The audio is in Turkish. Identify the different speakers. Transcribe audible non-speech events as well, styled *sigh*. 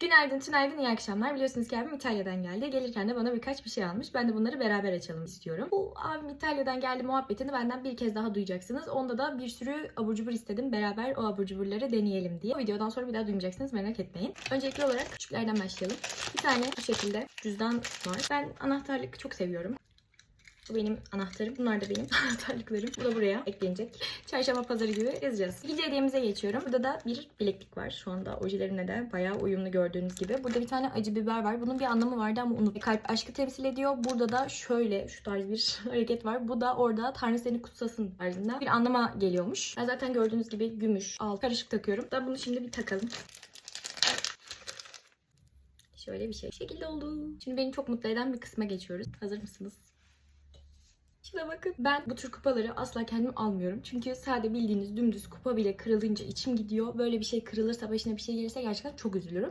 Speaker 1: Günaydın, tünaydın, iyi akşamlar. Biliyorsunuz ki abim İtalya'dan geldi. Gelirken de bana birkaç bir şey almış. Ben de bunları beraber açalım istiyorum. Bu abim İtalya'dan geldi muhabbetini benden bir kez daha duyacaksınız. Onda da bir sürü abur cubur istedim. Beraber o abur cuburları deneyelim diye. O videodan sonra bir daha duymayacaksınız merak etmeyin. Öncelikli olarak küçüklerden başlayalım. Bir tane bu şekilde cüzdan var. Ben anahtarlık çok seviyorum. Bu benim anahtarım. Bunlar da benim *laughs* anahtarlıklarım. Bu da buraya eklenecek. Çarşamba pazarı gibi yazacağız. İkinci hediyemize geçiyorum. Burada da bir bileklik var. Şu anda ojelerimle de bayağı uyumlu gördüğünüz gibi. Burada bir tane acı biber var. Bunun bir anlamı vardı ama unut. Kalp aşkı temsil ediyor. Burada da şöyle şu tarz bir *laughs* hareket var. Bu da orada Tanrı seni kutsasın tarzında bir anlama geliyormuş. Ben zaten gördüğünüz gibi gümüş, al karışık takıyorum. Da bunu şimdi bir takalım. Şöyle bir şey. Bu şekilde oldu. Şimdi beni çok mutlu eden bir kısma geçiyoruz. Hazır mısınız? Şuna bakın. Ben bu tür kupaları asla kendim almıyorum. Çünkü sade bildiğiniz dümdüz kupa bile kırılınca içim gidiyor. Böyle bir şey kırılırsa başına bir şey gelirse gerçekten çok üzülürüm.